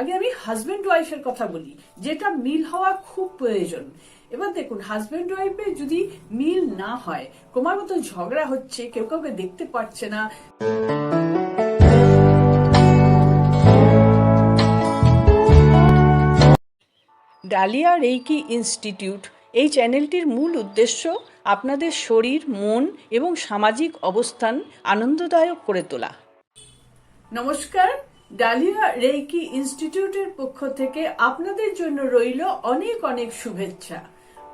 আগে আমি হাজবেন্ড ওয়াইফের কথা বলি যেটা মিল হওয়া খুব প্রয়োজন। এবার দেখুন হাজবেন্ড ওয়াইফে যদি মিল না হয় ক্রমাগত ঝগড়া হচ্ছে কেউ কাউকে দেখতে পাচ্ছে না। ডালিয়া রেইকি ইনস্টিটিউট এই চ্যানেলটির মূল উদ্দেশ্য আপনাদের শরীর মন এবং সামাজিক অবস্থান আনন্দদায়ক করে তোলা। নমস্কার ডালিয়া রেইকি ইনস্টিটিউটের পক্ষ থেকে আপনাদের জন্য রইল অনেক অনেক শুভেচ্ছা।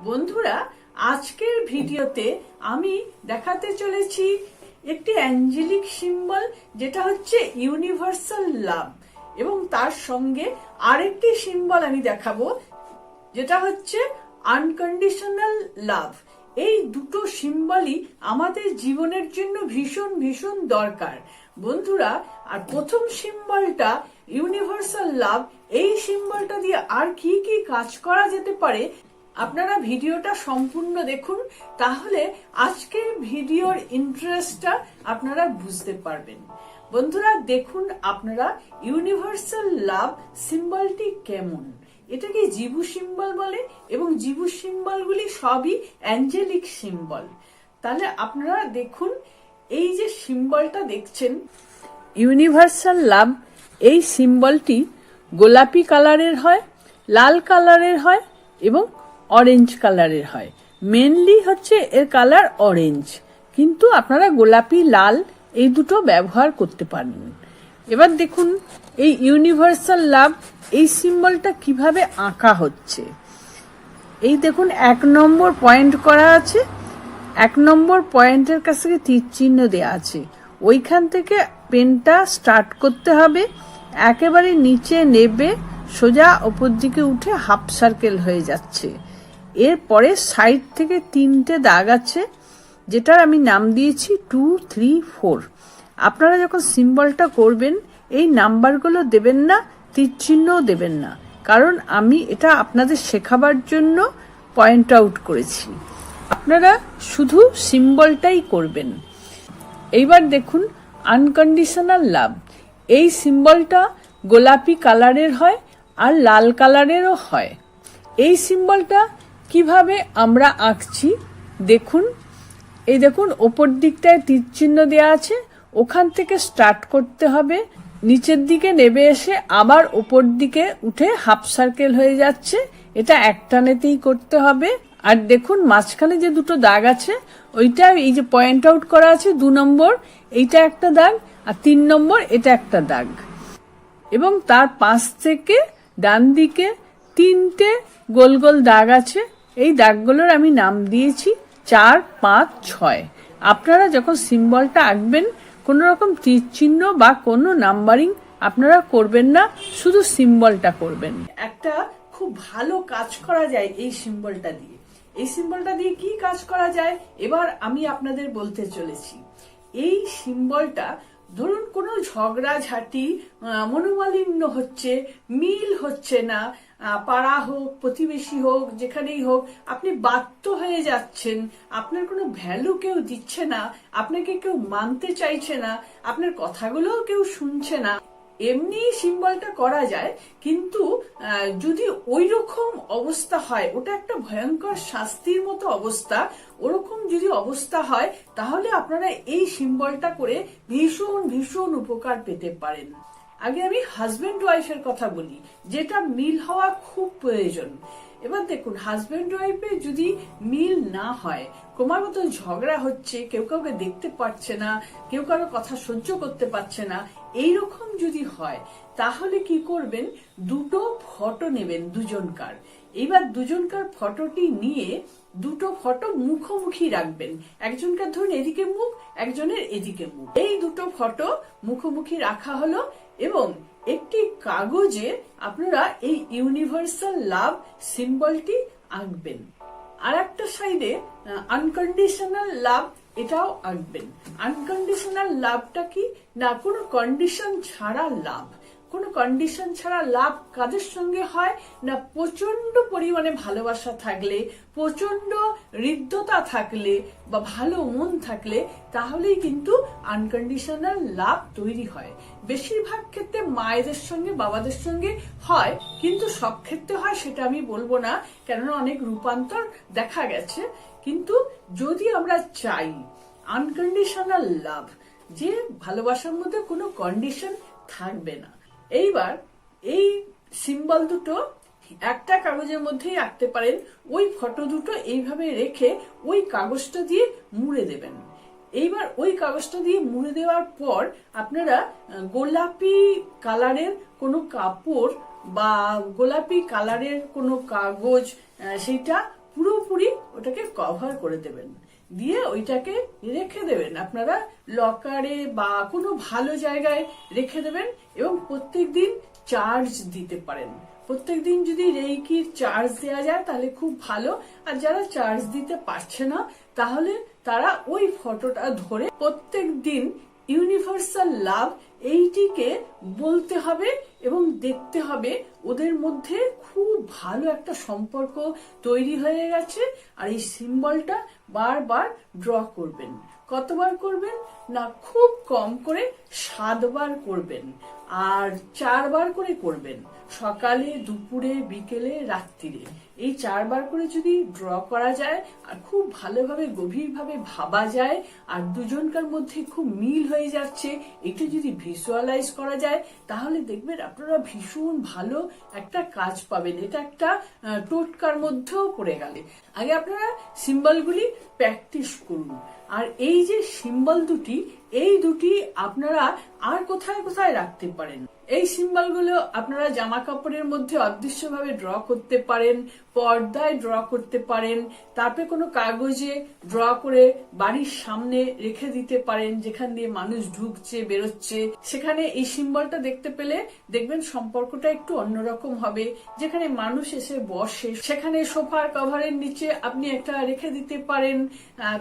বন্ধুরা, আজকের ভিডিওতে আমি দেখাতে চলেছি একটি অ্যাঞ্জেলিক সিম্বল, যেটা হচ্ছে ইউনিভার্সাল লাভ। এবং তার সঙ্গে আরেকটি সিম্বল আমি দেখাবো, যেটা হচ্ছে আনকন্ডিশনাল লাভ। এই দুটো সিম্বলই আমাদের জীবনের জন্য ভীষণ ভীষণ দরকার। বন্ধুরা, আর প্রথম সিম্বলটা ইউনিভার্সাল লাভ এই সিম্বলটা দিয়ে আর কি কি কাজ করা যেতে পারে, আপনারা ভিডিওটা সম্পূর্ণ দেখুন, তাহলে আজকের ভিডিওর ইন্টারেস্টটা আপনারা বুঝতে পারবেন। বন্ধুরা, দেখুন আপনারা ইউনিভার্সাল লাভ সিম্বলটি কেমন। এটাকে জীবু সিম্বল বলে? এবং জীবু সিম্বলগুলি সবই অ্যাঞ্জেলিক সিম্বল। তাহলে আপনারা দেখুন এই যে সিম্বলটা দেখছেন ইউনিভার্সাল লাভ এই সিম্বলটি গোলাপি কালারের হয়, লাল কালারের হয় এবং অরেঞ্জ কালারের হয়। মেনলি হচ্ছে এর কালার অরেঞ্জ কিন্তু আপনারা গোলাপি, লাল এই দুটো ব্যবহার করতে পারেন। এবার দেখুন, এই ইউনিভার্সাল লাভ এই সিম্বলটা কীভাবে আঁকা হচ্ছে। এই দেখুন, এক নম্বর পয়েন্ট করা আছে। এক নম্বর পয়েন্টের কাছ তীর চিহ্ন দেওয়া আছে। ওইখান থেকে পেনটা স্টার্ট করতে হবে। একেবারে নিচে নেবে, সোজা ওপর দিকে উঠে হাফ সার্কেল হয়ে যাচ্ছে। এরপরে সাইড থেকে তিনটে দাগ আছে, যেটার আমি নাম দিয়েছি টু, থ্রি, ফোর। আপনারা যখন সিম্বলটা করবেন, এই নাম্বারগুলো দেবেন না, তীর চিহ্নও দেবেন না। কারণ আমি এটা আপনাদের শেখাবার জন্য পয়েন্ট আউট করেছি। আপনারা শুধু সিম্বলটাই করবেন। এইবার দেখুন আনকন্ডিশনাল লাভ এই সিম্বলটা গোলাপি কালারের হয় আর লাল কালারেরও হয়। এই সিম্বলটা কীভাবে আমরা আঁকছি, দেখুন। এই দেখুন, ওপর দিকটায় তীর চিহ্ন দেওয়া আছে। ওখান থেকে স্টার্ট করতে হবে। নিচের দিকে নেবে এসে আবার ওপর দিকে উঠে হাফ সার্কেল হয়ে যাচ্ছে। এটা একটানেতেই করতে হবে। আর দেখুন, মাঝখানে যে দুটো দাগ আছে, ওইটা এই যে পয়েন্ট আউট করা আছে দু নম্বর, এইটা একটা দাগ আর তিন নম্বর, এটা একটা দাগ। এবং তার পাশ থেকে ডান দিকে তিনটে গোল গোল দাগ আছে। এই দাগগুলোর আমি নাম দিয়েছি চার, পাঁচ, ছয়। আপনারা যখন সিম্বলটা আঁকবেন, কোনো রকম তীর চিহ্ন বা কোনো নাম্বারিং আপনারা করবেন না, শুধু সিম্বলটা করবেন। একটা খুব ভালো কাজ করা যায় এই সিম্বলটা দিয়ে। এই সিম্বলটা দিয়ে কি কাজ করা যায়? এবার আমি আপনাদের বলতে চলেছি। এই সিম্বলটা, ধরুন কোনো ঝগড়াঝাটি মনোমালিন্য হচ্ছে, মিল হচ্ছে না পাড়া হোক, প্রতিবেশী হোক, যেখানেই হোক, আপনি বাধ্য হয়ে যাচ্ছেন, আপনার কোনো ভ্যালু কেউ দিচ্ছে না, আপনাকে কেউ মানতে চাইছে না, আপনার কথাগুলোও কেউ শুনছে না। এমনি সিম্বলটা করা যায়, কিন্তু যদি ওই রকম অবস্থা হয়, ওটা একটা ভয়ঙ্কর শাস্তির মতো অবস্থা, ওরকম যদি অবস্থা হয়, তাহলে আপনারা এই সিম্বলটা করে ভীষণ ভীষণ উপকার পেতে পারেন। আগে আমি হাজবেন্ড ওয়াইফের কথা বলি, যেটা মিল হওয়া খুব প্রয়োজন। এবার দেখুন হাজবেন্ড ওয়াইফে যদি মিল না হয় ক্রমাগত ঝগড়া হচ্ছে, কেউ কাউকে দেখতে পাচ্ছে না, কেউ কারও কথা সহ্য করতে পারছে না এই রকম যদি হয়, তাহলে কি করবেন? দুটো ফটো নেবেন দুজনকার। এইবার দুজনকার ফটোটি নিয়ে দুটো ফটো মুখোমুখি রাখবেন। একজনকার ধরুন এদিকে মুখ, একজনের এদিকে মুখ। এই দুটো ফটো মুখোমুখি রাখা হলো এবং একটি কাগজে আপনারা এই ইউনিভার্সাল লাভ সিম্বলটি আঁকবেন। আর একটা সাইডে আনকন্ডিশনাল লাভ এটাও আঁকবেন আনকন্ডিশনাল লাভটা কি? না কোনো কন্ডিশন ছাড়া লাভ কোনো কন্ডিশন ছাড়া লাভ কাদের সঙ্গে হয়? না প্রচণ্ড পরিমাণে ভালোবাসা থাকলে প্রচণ্ড হৃদ্যতা থাকলে বা ভালো মন থাকলে তাহলেই কিন্তু আনকন্ডিশনাল লাভ তৈরি হয়। বেশিরভাগ ক্ষেত্রে মায়েদের সঙ্গে, বাবাদের সঙ্গে হয়, কিন্তু সব ক্ষেত্রে হয় সেটা আমি বলব না, কেননা অনেক রূপান্তর দেখা গেছে। কিন্তু যদি আমরা চাই আনকন্ডিশনাল লাভ, যে ভালোবাসার মধ্যে কোনো কন্ডিশন থাকবে না এইবার এই সিম্বল দুটো একটা কাগজের মধ্যেই রাখতে পারেন। ওই ফটো দুটো এইভাবে রেখে ওই কাগজটা দিয়ে মুড়ে দেবেন। এইবার ওই কাগজটা দিয়ে মুড়ে দেওয়ার পর আপনারা গোলাপি কালারের কোনো কাপড় বা গোলাপি কালারের কোনো কাগজ সেইটা পুরোপুরি ওটাকে কভার করে দেবেন। দিয়ে ওইটাকে রেখে দেবেন। আপনারা লকারে বা কোনো ভালো জায়গায় রেখে দেবেন এবং প্রত্যেক দিন চার্জ দিতে পারেন। প্রত্যেক দিন যদি রেইকির চার্জ দেওয়া যায় তাহলে খুব ভালো। আর যারা চার্জ দিতে পারছে না, তাহলে তারা ওই ফটোটা ধরে প্রত্যেক দিন ইউনিভার্সাল লাভ এইটিকে বলতে হবে এবং দেখতে হবে ওদের মধ্যে খুব ভালো একটা সম্পর্ক তৈরি হয়ে গেছে আর এই সিম্বলটা বারবার ড্র করবেন। কতবার করবেন? না, খুব কম করে সাতবার করবেন। আর চারবার করে করবেন। সকালে, দুপুরে, বিকেলে, রাত্রিরে। এই চারবার করে যদি ড্র করা যায় আর খুব ভালোভাবে, গভীরভাবে ভাবা যায় আর দুজনকার মধ্যে খুব মিল হয়ে যাচ্ছে এটা যদি ভিজুয়ালাইজ করা যায়, তাহলে দেখবেন আপনারা ভীষণ ভালো একটা কাজ পাবেন। এটা একটা টোটকার মধ্যেও পড়ে গেলে। আগে আপনারা সিম্বলগুলি প্র্যাকটিস করুন। আর এই যে সিম্বল দুটি এই দুটি আপনারা আর কোথায় কোথায় রাখতে পারেন? এই সিম্বলগুলো আপনারা জামা কাপড়ের মধ্যে অদৃশ্যভাবে ড্র করতে পারেন, পর্দায় ড্র করতে পারেন, তারপরে কোনো কাগজে ড্র করে বাড়ির সামনে রেখে দিতে পারেন, যেখান দিয়ে মানুষ ঢুকছে, বেরোচ্ছে। সেখানে এই সিম্বলটা দেখতে পেলে দেখবেন সম্পর্কটা একটু অন্যরকম হবে। যেখানে মানুষ এসে বসে, সেখানে সোফার কভারের নিচে আপনি একটা রেখে দিতে পারেন।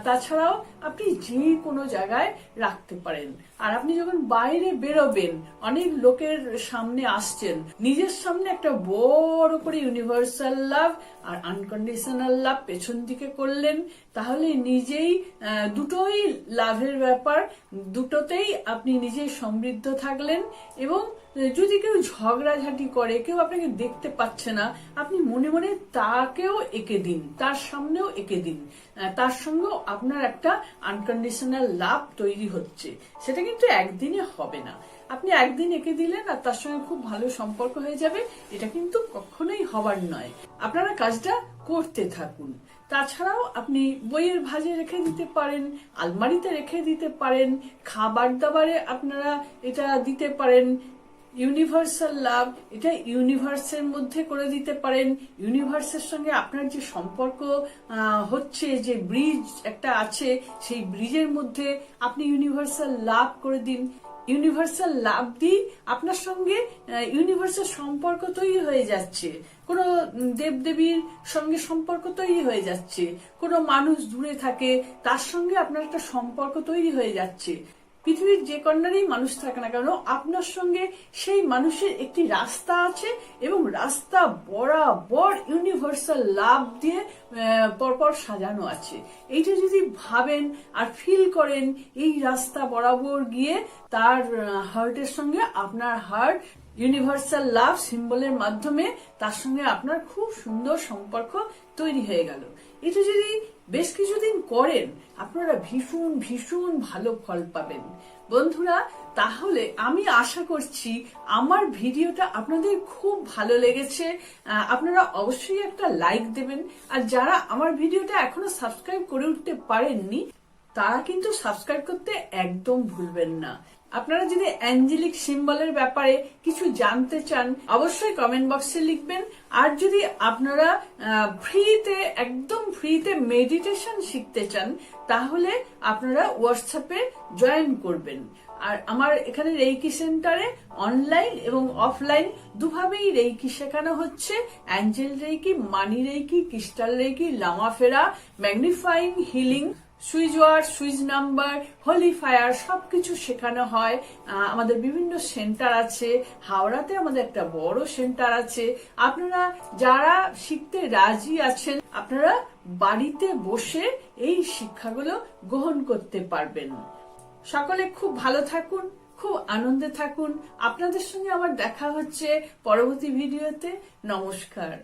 তাছাড়াও আপনি যে কোনো জায়গায় রাখতে পারেন। আর আপনি যখন বাইরে বেরোবেন, অনেক লোকের সামনে আসছেন, নিজের সামনে একটা বড় করে ইউনিভার্সাল লাভ আর আনকন্ডিশনাল লাভ পেছন দিকে করলেন, তাহলে নিজেই দুটোই লাভের ব্যাপার, দুটোতেই আপনি নিজেই সমৃদ্ধ থাকলেন এবং যদি কেউ ঝগড়াঝাটি করে, কেউ আপনাকে দেখতে পাচ্ছে না, আপনি মনে মনে তাকেও এঁকে দিন, তার সামনেও এঁকে দিন। তার সঙ্গেও আপনার একটা আনকন্ডিশনাল লাভ তৈরি হচ্ছে। সেটা কিন্তু একদিনে হবে না। আপনি একদিন এঁকে দিলেন আর তার সঙ্গে খুব ভালো সম্পর্ক হয়ে যাবে, এটা কিন্তু কখনোই হবার নয়। আপনারা কাজটা করতে থাকুন। তাছাড়াও আপনি বইয়ের ভাজে রেখে দিতে পারেন, আলমারিতে রেখে দিতে পারেন, খাবার দাবারে আপনারা এটা দিতে পারেন ইউনিভার্সাল লাভ এটা ইউনিভার্সের মধ্যে করে দিতে পারেন। ইউনিভার্সের সঙ্গে আপনার যে সম্পর্ক হচ্ছে, যে ব্রিজ একটা আছে, সেই ব্রিজের মধ্যে আপনি ইউনিভার্সাল লাভ করে দিন। ইউনিভার্সাল লাভ দিয়ে আপনার সঙ্গে ইউনিভার্সাল সম্পর্ক তৈরি হয়ে যাচ্ছে। কোনো দেবদেবীর সঙ্গে সম্পর্ক তৈরি হয়ে যাচ্ছে। কোনো মানুষ দূরে থাকে, তার সঙ্গে আপনার একটা সম্পর্ক তৈরি হয়ে যাচ্ছে। পৃথিবীর যে কর্নারেই মানুষ থাকে না কেন, আপনার সঙ্গে সেই মানুষের একটি রাস্তা আছে এবং রাস্তা বরাবর ইউনিভার্সাল লাভ দিয়ে পরপর সাজানো আছে। এইটা যদি ভাবেন আর ফিল করেন, এই রাস্তা বরাবর গিয়ে তার হার্টের সঙ্গে আপনার হার্ট ইউনিভার্সাল লাভ সিম্বলের মাধ্যমে তার সঙ্গে আপনার খুব সুন্দর সম্পর্ক তৈরি হয়ে গেল। এটা যদি বেশ কিছুদিন করেন, আপনারা ভীষণ ভীষণ ভালো ফল পাবেন। বন্ধুরা, তাহলে আমি আশা করছি আমার ভিডিওটা আপনাদের খুব ভালো লেগেছে। আপনারা অবশ্যই একটা লাইক দেবেন। আর যারা আমার ভিডিওটা এখনও সাবস্ক্রাইব করে উঠতে পারেননি, তারা কিন্তু সাবস্ক্রাইব করতে একদম ভুলবেন না। আপনারা যদি অ্যাঞ্জেলিক সিম্বলের ব্যাপারে কিছু জানতে চান, অবশ্যই কমেন্ট বক্সে লিখবেন। আর যদি আপনারা ফ্রিতে একদম ফ্রিতে মেডিটেশন শিখতে চান, তাহলে আপনারা হোয়াটসঅ্যাপে জয়েন করবেন। আর আমার এখানে রেইকি সেন্টারে অনলাইন এবং অফলাইন দুভাবেই রেইকি শেখানো হচ্ছে। Angel reiki money reiki crystal reiki Lama ফেরা magnifying healing switch word switch number, holy fire, সবকিছু শেখানো হয়। আমাদের বিভিন্ন সেন্টার আছে। হাওড়াতে আমাদের একটা বড় সেন্টার আছে। আপনারা যারা শিখতে রাজি আছেন, আপনারা বাড়িতে বসে এই শিক্ষাগুলো গ্রহণ করতে পারবেন। সকলে খুব ভালো থাকুন, খুব আনন্দে থাকুন। আপনাদের সঙ্গে আমার দেখা হচ্ছে পরবর্তী ভিডিওতে। নমস্কার।